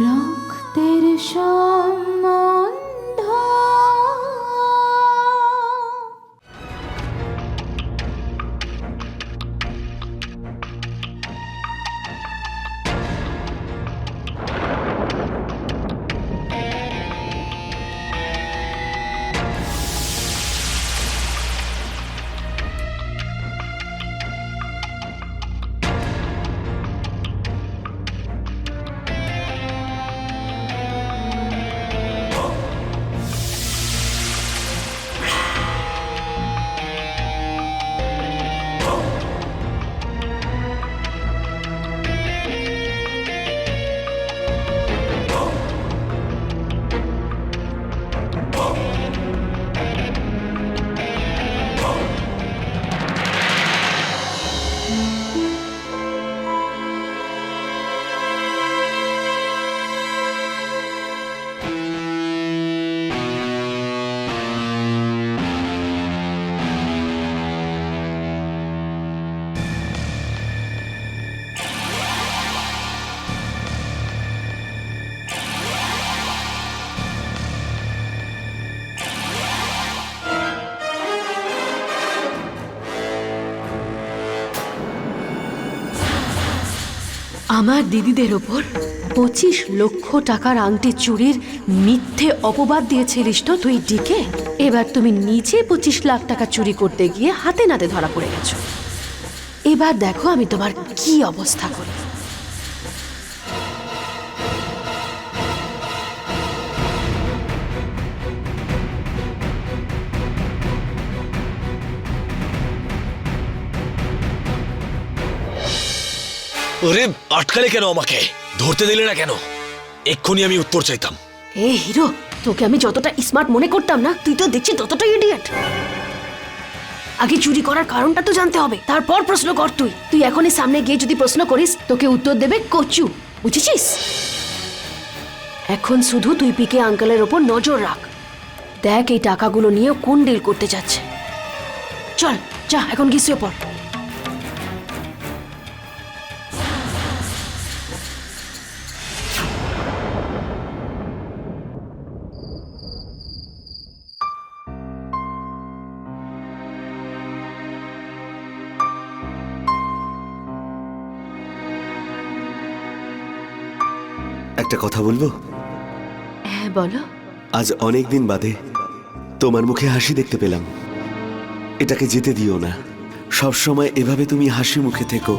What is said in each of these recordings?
রক্তের সম্বন্ধ আমার দিদিদের ওপর পঁচিশ লক্ষ টাকার আংটি চুরির মিথ্যে অপবাদ দিয়েছিলিস তো তুই ডিকে? এবার তুমি নিজে পঁচিশ লাখ টাকা চুরি করতে গিয়ে হাতে নাতে ধরা পড়ে গেছো। এবার দেখো আমি তোমার কি অবস্থা করি। ওরে, আটকালে কেন আমাকে? ধরতে দিলে না কেন? এক্ষুনি আমি উত্তর চাইতাম। এ হিরো, তোকে আমি যতটা স্মার্ট মনে করতাম না, তুই তো দেখছি ততটা ইডিয়েট আগে চুরি করার কারণটা তো জানতে হবে, তারপর প্রশ্ন কর তুই। তুই এখনই সামনে গিয়ে যদি প্রশ্ন করিস, তোকে উত্তর দেবে কচু। বুঝেছিস? এখন শুধু তুই পিকে আঙ্কেলের ওপর নজর রাখ। দেখ এই টাকাগুলো নিয়ে কোন ডিল করতে যাচ্ছে চল, যা, এখন গিয়ে শুয়ে পড়। একটা কথা বলব? হ্যাঁ বলো। আজ অনেক দিন বাদে তোমার মুখে হাসি দেখতে পেলাম। এটাকে যেতে দিও না। সব সময় এভাবে তুমি হাসি মুখে থেকো।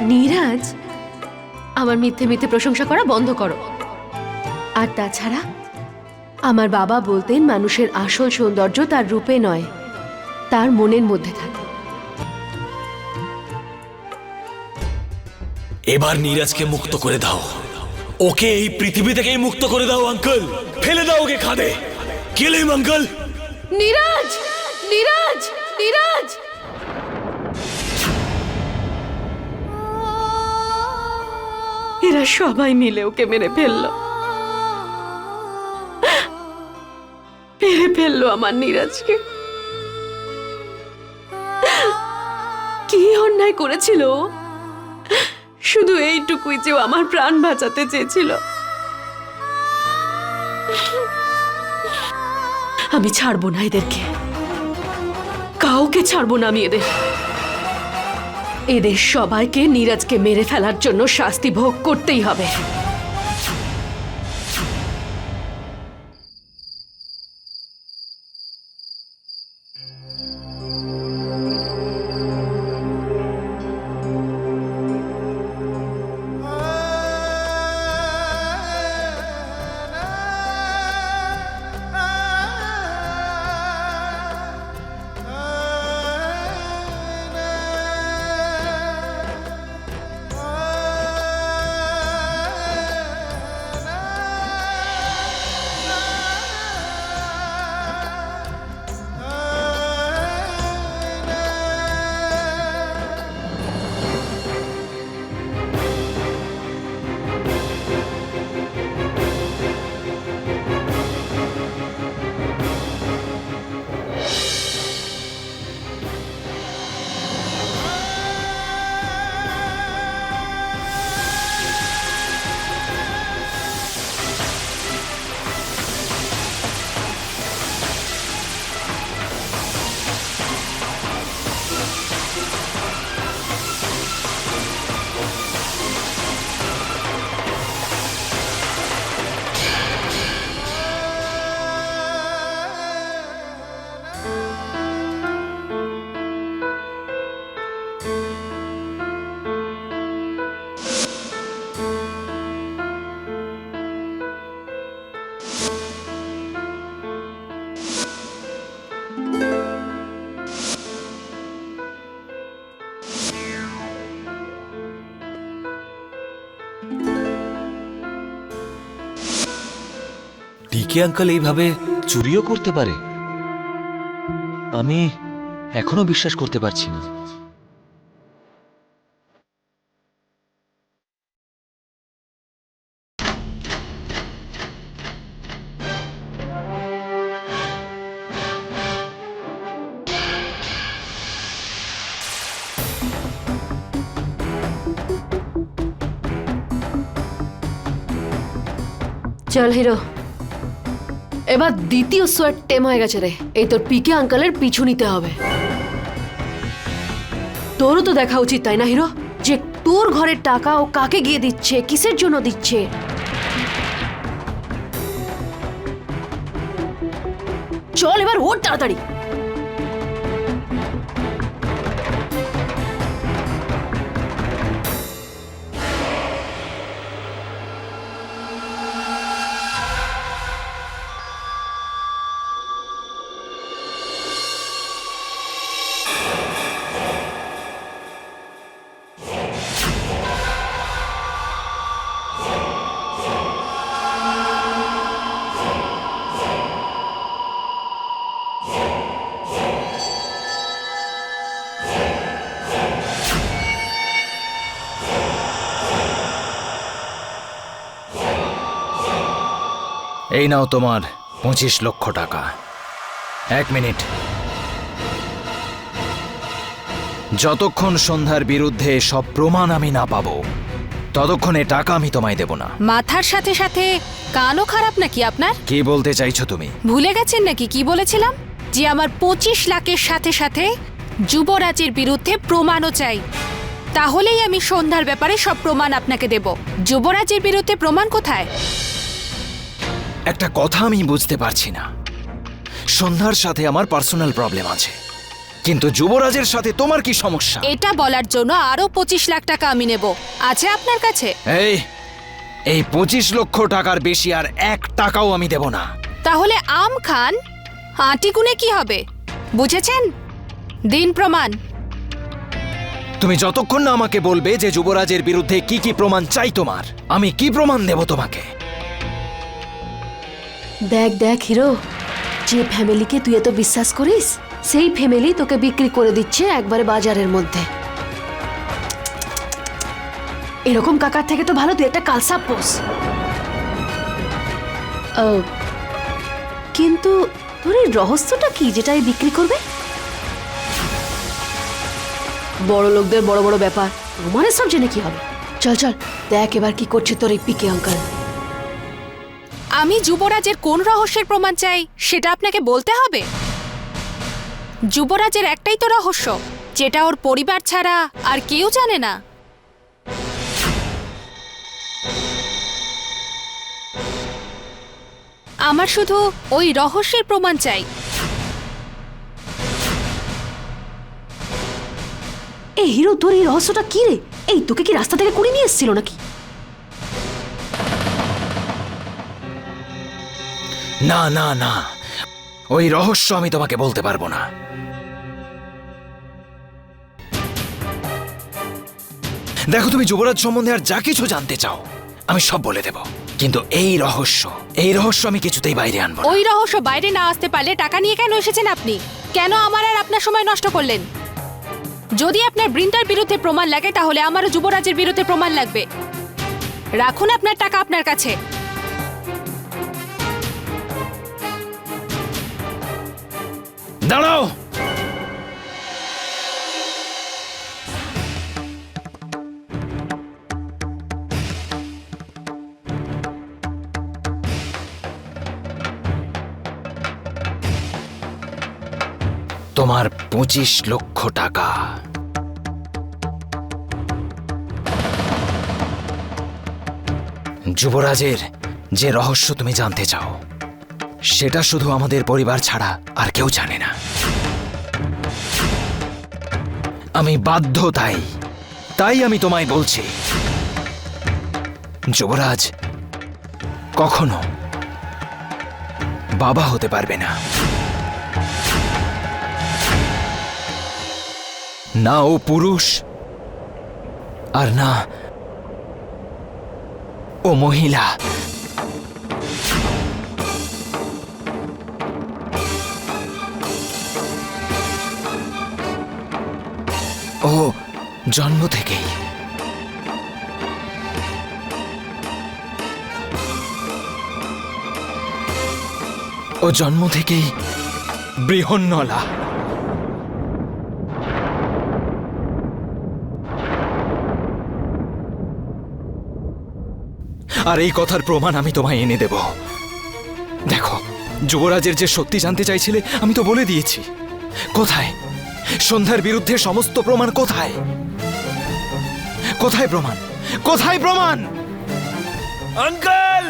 নীরাজ আমার মিথ্যে মিথ্যে প্রশংসা করা বন্ধ করো। আর তাছাড়া আমার বাবা বলতেন মানুষের আসল সৌন্দর্য তার রূপে নয় তার মনের মধ্যে থাকে। এবার নীরাজকে মুক্ত করে দাও। ওকে এই পৃথিবী থেকেই মুক্ত করে দাও আঙ্কেল। ফেলে দাও ওকে খাদে। কিলিম আঙ্কেল নীরাজ! নীরাজ! নীরাজ! এরা সবাই মিলে ওকে মেরে ফেলল। মেরে ফেলল আমার নীরাজকে। কি অন্যায় করেছিল ও? শুধু এইটুকুই যে আমার প্রাণ বাঁচাতে চেয়েছিল। আমি ছাড়বো না এদেরকে। কাউকে ছাড়বো না আমি এদের। এদের সবাইকে নীরাজকে মেরে ফেলার জন্য শাস্তি ভোগ করতেই হবে। পিকে আঙ্কেল এইভাবে চুরিও করতে পারে? আমি এখনও বিশ্বাস করতে পারছি না। চল হিরো এবার দ্বিতীয় সোয়ার টেম হয়ে গেছে রে। এই তোর পিকে আঙ্কালের পিছু নিতে হবে। তোরও তো দেখা উচিত, তাই না হিরো? যে তোর ঘরের টাকা ও কাকে গিয়ে দিচ্ছে, কিসের জন্য দিচ্ছে? চল এবার ওর তাড়াতাড়ি। এই নাও তোমার পঁচিশ লক্ষ টাকা। এক মিনিট। যতক্ষণ সন্ধ্যার বিরুদ্ধে সব প্রমাণ আমি না পাবো ততক্ষণে টাকা আমি তোমায় দেব না। মাথার সাথে সাথে কানও খারাপ নাকি আপনার? কি বলতে চাইছো তুমি? ভুলে গেছেন নাকি কি বলেছিলাম? যে আমার পঁচিশ লাখের সাথে সাথে যুবরাজের বিরুদ্ধে প্রমাণও চাই। তাহলেই আমি সন্ধ্যার ব্যাপারে সব প্রমাণ আপনাকে দেব। যুবরাজের বিরুদ্ধে প্রমাণ কোথায়? একটা কথা আমি বুঝতে পারছি না। সন্ধ্যার সাথে আমার পার্সোনাল প্রবলেম আছে। কিন্তু যুবরাজের সাথে তোমার কি সমস্যা? এটা বলার জন্য আরও পঁচিশ লাখ টাকা আমি নেব। আছে আপনার কাছে? এই এই পঁচিশ লক্ষ টাকার বেশি আর এক টাকাও আমি দেব না। তাহলে আম খান আটি গুনে কি হবে? বুঝেছেন? দিন প্রমাণ। তুমি যতক্ষণ না আমাকে বলবে যে যুবরাজের বিরুদ্ধে কি কি প্রমাণ চাই তোমার আমি কি প্রমাণ দেব তোমাকে? দেখ দেখ হিরো, যে ফ্যামিলিকে তুই এত বিশ্বাস করিস, সেই ফ্যামিলি তোকে বিক্রি করে দিচ্ছে একবারে বাজারের মধ্যে। এরকম কাকার থেকে তো ভালো, তুই একটা কালসাপ পোষ কিন্তু তোর এই রহস্যটা কি যেটা এই বিক্রি করবে? বড় লোকদের বড় বড় ব্যাপার আমার সব জেনে কি হবে? চল চল, দেখ এবার কি করছে তোর এই পিকে আঙ্কাল আমি যুবরাজের কোন রহস্যের প্রমাণ চাই, সেটা আপনাকে বলতে হবে? যুবরাজের একটাই তো রহস্য, যেটা ওর পরিবার ছাড়া আর কেউ জানে না। আমার শুধু ওই রহস্যের প্রমাণ চাই। এই হিরো, তোর এই রহস্যটা কি রে? এই তোকে কি রাস্তা থেকে কুড়িয়ে নিয়ে এসেছিল নাকি? না না না। ওই রহস্য আমি তোমাকে বলতে পারব না। দেখো, তুমি যুবরাজ সম্বন্ধে আর যা কিছু জানতে চাও, আমি সব বলে দেব। কিন্তু এই রহস্য এই রহস্য আমি কিছুতেই বাইরে আনব। ওই রহস্য বাইরে না আসতে পারলে টাকা নিয়ে কেন এসেছেন আপনি? কেন আমার আর আপনার সময় নষ্ট করলেন? যদি আপনার বৃন্দার বিরুদ্ধে প্রমাণ লাগে, তাহলে আমারও যুবরাজের বিরুদ্ধে প্রমাণ লাগবে। রাখুন আপনার টাকা আপনার কাছে। দাঁড়াও। তোমার পঁচিশ লক্ষ টাকা। যুবরাজের যে রহস্য তুমি জানতে চাও সেটা শুধু আমাদের পরিবার ছাড়া আর কেউ জানে না। আমি বাধ্য তাই। তাই আমি তোমায় বলছি। যুবরাজ, কখনো বাবা হতে পারবে না। না ও পুরুষ, আর না ও মহিলা। জন্ম থেকেই। ও জন্ম থেকেই বৃহন্নলা। আর এই কথার প্রমাণ আমি তোমায় এনে দেব। দেখো, যুবরাজের যে সত্যি জানতে চাইছিলে, আমি তো বলে দিয়েছি। কোথায়? সন্ধ্যার বিরুদ্ধে সমস্ত প্রমাণ কোথায়? কোথায় প্রমাণ? কোথায় প্রমাণ? Uncle!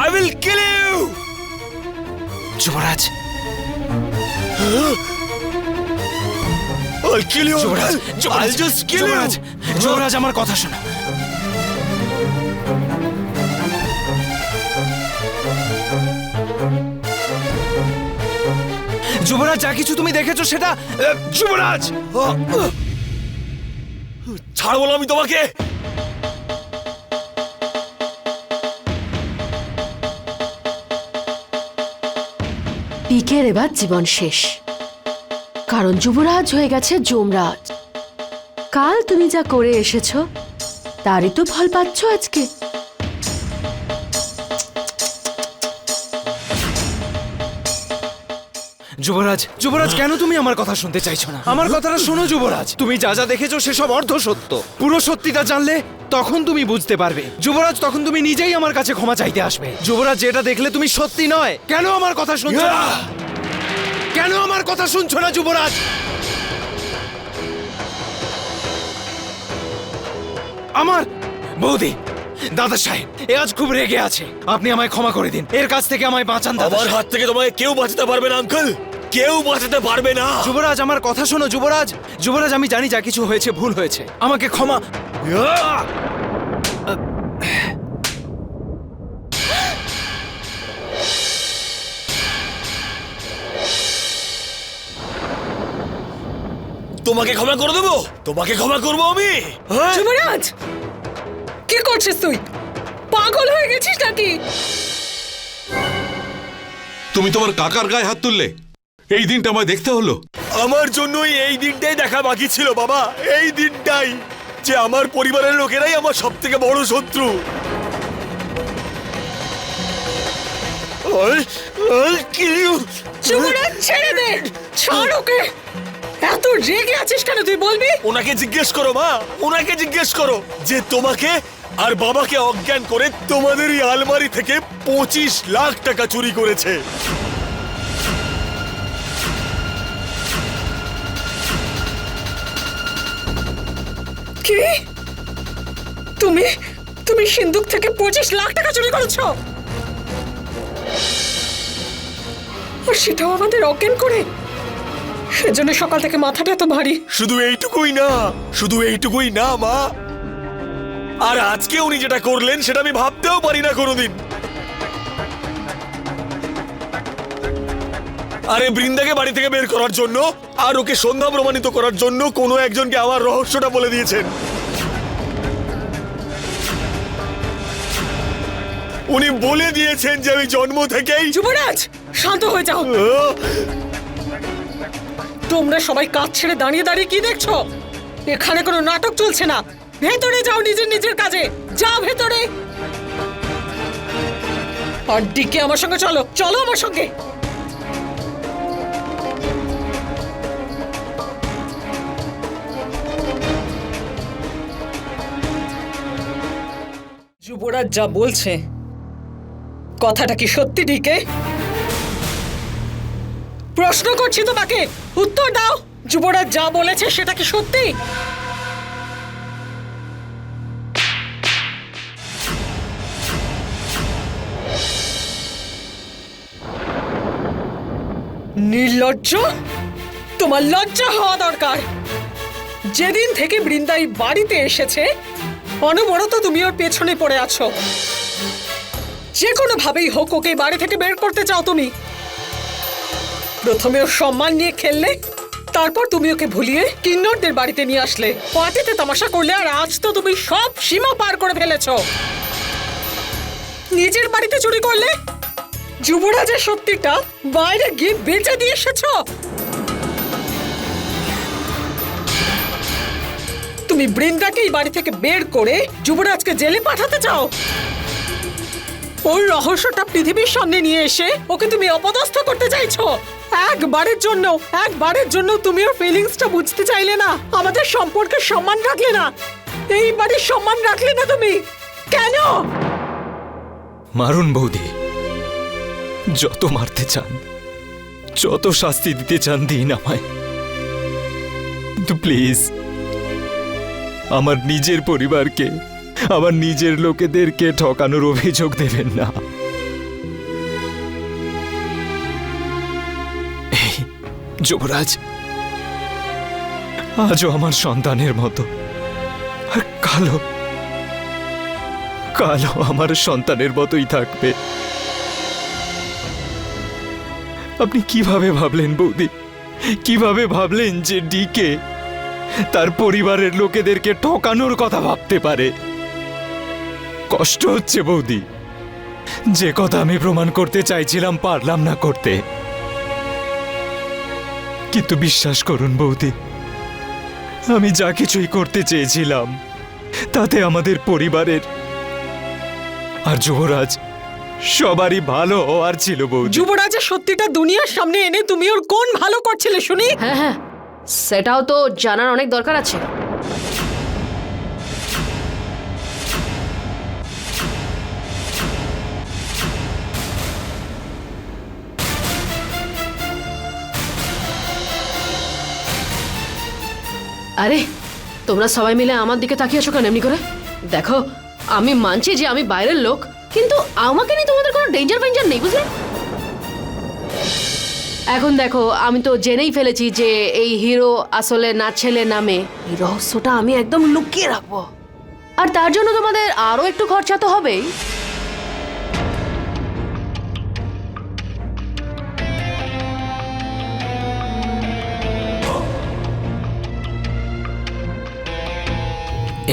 I will kill you Yuvraj. I'll kill you, Yuvraj uncle. I'll just kill you. Yuvraj আমার কথা শোনো। যুবরাজ যা কিছু তুমি দেখেছ সেটা যুবরাজ! ছাড় বলো আমি তোমাকে। পিকের এবার জীবন শেষ। কারণ যুবরাজ হয়ে গেছে যমরাজ। কাল তুমি যা করে এসেছ তারই তো ফল পাচ্ছ আজকে। যুবরাজ যুবরাজ কেন তুমি আমার কথা শুনতে চাইছো না? আমার কথাটা শোনো যুবরাজ। তুমি যা যা দেখেছ সেসব অর্ধ সত্য। পুরো সত্যিটা জানলে তখন তুমি বুঝতে পারবে। যুবরাজ তখন তুমি নিজেই আমার কাছে ক্ষমা চাইতে আসবে। যুবরাজ যেটা দেখলে তুমি সত্যি নয়। কেন আমার কথা শুনছো না? কেন আমার কথা শুনছো না যুবরাজ? আমার বৌদি দাদা সাহেব এ আজ খুব রেগে আছে। আপনি আমায় ক্ষমা করে দিন। এর কাছ থেকে আমায় বাঁচান দাদা আমার সাহেব। হাত থেকে তোমায় কেউ বাঁচাতে পারবে না আঙ্কেল। কেউ বাঁচাতে পারবে না। যুবরাজ আমার কথা শোনো যুবরাজ। যুবরাজ আমি জানি যা কিছু হয়েছে ভুল হয়েছে। আমাকে ক্ষমা তোমাকে ক্ষমা করে দেবো? তোমাকে ক্ষমা করব আমি? হ্যাঁ? যুবরাজ! কি করছিস তুই? পাগল হয়ে গেছিস নাকি? তুমি তোমার কাকার গায়ে হাত তুললে? এই দিনটা আমায় দেখতে হলো। আমার জন্যই এই দিনটাই দেখা বাকি ছিল বাবা। এই দিনটাই যে আমার পরিবারের লোকেরাই আমার সব থেকে বড় শত্রু। ছেড়ে দে! ছাড় ওকে! এত রেগে আছিস কেন তুই বলবি? ওনাকে জিজ্ঞেস করো মা। ওনাকে জিজ্ঞেস করো যে তোমাকে আর বাবাকে অজ্ঞান করে তোমাদের এই আলমারি থেকে পঁচিশ লাখ টাকা চুরি করেছে। কি? তুমি তুমি সিন্ধুক থেকে পঁচিশ লাখ টাকা চুরি করেছ? আর সেটাও আমাদের অজ্ঞান করে। সেজন্য সকাল থেকে মাথাটা এত ভারী। শুধু এইটুকুই না, শুধু এইটুকুই না, মা। আর আজকে উনি যেটা করলেন, সেটা আমি ভাবতেও পারি না কোনোদিন। আরে বৃন্দাকে বাড়ি থেকে বের করার জন্য আর ওকে সন্ধ্যা প্রমাণিত করার জন্য কোনো একজনকে আমার রহস্যটা বলে দিয়েছেন। উনি বলে দিয়েছেন যে আমি জন্ম থেকেই যুবরাজ শান্ত হয়ে যাও। তোমরা সবাই কাজ ছেড়ে দাঁড়িয়ে দাঁড়িয়ে কি দেখছ? এখানে কোনো নাটক চলছে না। ভেতরে যাও নিজের নিজের কাজে। যাও ভেতরে। আর ডিকে আমার সঙ্গে চলো। চলো আমার সঙ্গে। যুবরাজ যা বলছে, কথাটা কি সত্যি ডিকে প্রশ্ন করছি তোমাকে, উত্তর দাও। যুবরাজ যা বলেছে সেটা কি সত্যি? নির্লজ্জ? তোমার লজ্জা হওয়া দরকার। যেদিন থেকে বৃন্দাই বাড়িতে এসেছে অনবরত তুমি ওর পেছনে পড়ে আছো। যে কোনো ভাবেই হোক ওকে বাড়ি থেকে বের করতে চাও তুমি। প্রথমে ওর সম্মান নিয়ে খেললে, তারপর তুমি ওকে ভুলিয়ে কিন্নরদের বাড়িতে নিয়ে আসলে। পার্টিতে তামাশা করলে আর আজ তো তুমি সব সীমা পার করে ফেলেছ। নিজের বাড়িতে চুরি করলে যুবরাজের সত্যিটা বাইরে গিয়ে বেচে দিয়ে এসেছ। তুমি বৃন্দাকে এই বাড়ি থেকে বের করে যুবরাজকে জেলে পাঠাতে চাও? ওর রহস্যটা পৃথিবীর সামনে নিয়ে এসে ওকে তুমি অপদস্থ করতে চাইছো? একবারের জন্য একবারের জন্য তুমি ওর ফিলিংসটা বুঝতে চাইলে না, আমাদের সম্পর্কে সম্মান রাখলে না। এই বাড়ির সম্মান রাখলে না তুমি। কেন? মারুন বৌদি, যত মারতে চান, যত শাস্তি দিতে চান দিন আমায়। প্লিজ আমার নিজের পরিবারকে, আমার নিজের লোকেদেরকে ঠকানোর অভিযোগ দেবেন না। যুবরাজ, আজও আমার সন্তানের মতো, আর কালো কালো আমার সন্তানের মতোই থাকবে। আপনি কীভাবে ভাবলেন বৌদি? কীভাবে ভাবলেন যে ডিকে তার পরিবারের লোকেদেরকে ঠকানোর কথা ভাবতে পারে। কষ্ট হচ্ছে বৌদি। যে কথা আমি প্রমাণ করতে চাইছিলাম পারলাম না করতে। কিন্তু বিশ্বাস করুন বৌদি আমি যা কিছুই করতে চেয়েছিলাম তাতে আমাদের পরিবারের আর যুবরাজ সবারই ভালো হওয়ার ছিল বৌদি। যুবরাজের সত্যিটা দুনিয়ার সামনে এনে তুমি ওর কোন ভালো করছিলে শুনি? হ্যাঁ হ্যাঁ। সেটাও তো জানার অনেক দরকার আছে। আরে, তোমরা সবাই মিলে আমার দিকে তাকিয়ে আছো কেন এমনি করে? দেখো, আমি মানছি যে আমি বাইরের লোক, কিন্তু আমাকে নিয়ে তোমাদের কোনো ডেঞ্জার ফেঞ্জার নেই, বুঝলে? এখন দেখো, আমি তো জেনেই ফেলেছি যে এই হিরো আসলে না ছেলে নামে এই রহস্যটা আমি একদম লুকিয়ে রাখব। আর তার জন্য তোমাদের আরও একটু খরচা তো হবেই।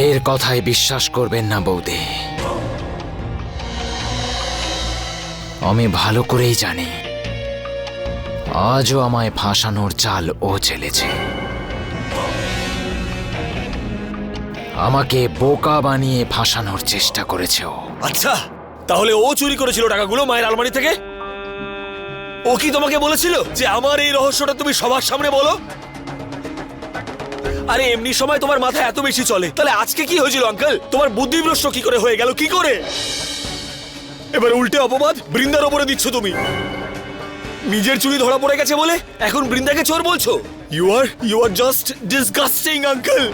এর কথায় বিশ্বাস করবেন না, বৌদি। আমি ভালো করেই জানি। আজও আমায় ফাঁসানোর চাল ও চেলেছে। আমাকে বোকা বানিয়ে ফাঁসানোর চেষ্টা করেছে ও। আচ্ছা তাহলে ও চুরি করেছিল টাকাগুলো মায়ের আলমারি থেকে? ও কি তোমাকে বলেছিল যে আমার এই রহস্যটা তুমি সবার সামনে বলো? আরে, এমনি সময় তোমার মাথায় এত বেশি চলে। তাহলে আজকে কি হয়েছিল, আঙ্কেল? তোমার বুদ্ধিভ্রষ্ট কি করে হয়ে গেল? কি করে? এবার উল্টে অপবাদ, বৃন্দার ওপরে দিচ্ছ তুমি। নিজের চুরি ধরা পড়ে গেছে বলে এখন বৃন্দাকে চোর বলছো? You are you are just disgusting uncle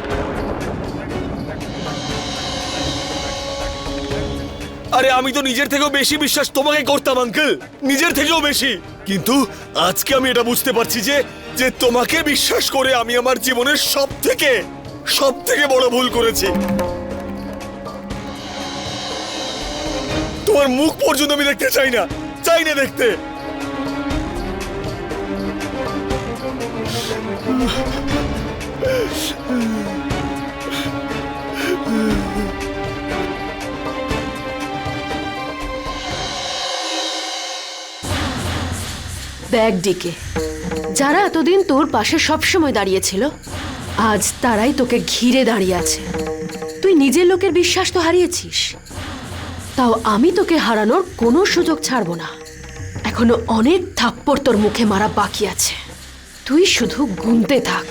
আরে, আমি তো নিজের থেকেও বেশি বিশ্বাস তোমাকে করতাম আঙ্কেল নিজের থেকেও বেশি! কিন্তু আজকে আমি এটা বুঝতে পারছি যে যে তোমাকে বিশ্বাস করে আমি আমার জীবনের সব থেকে সব থেকে বড় ভুল করেছি। তোমার মুখ পর্যন্ত আমি দেখতে চাই না। চাই না দেখতে। ব্যাগ ডিকে, যারা এতদিন তোর পাশে সবসময় দাঁড়িয়েছিল, আজ তারাই তোকে ঘিরে দাঁড়িয়ে আছে। তুই নিজের লোকের বিশ্বাস তো হারিয়েছিস। তাও আমি তোকে হারানোর কোনো সুযোগ ছাড়বো না। এখনও অনেক থাপ্পড় তোর মুখে মারা বাকি আছে। তুই শুধু গুনতে থাক।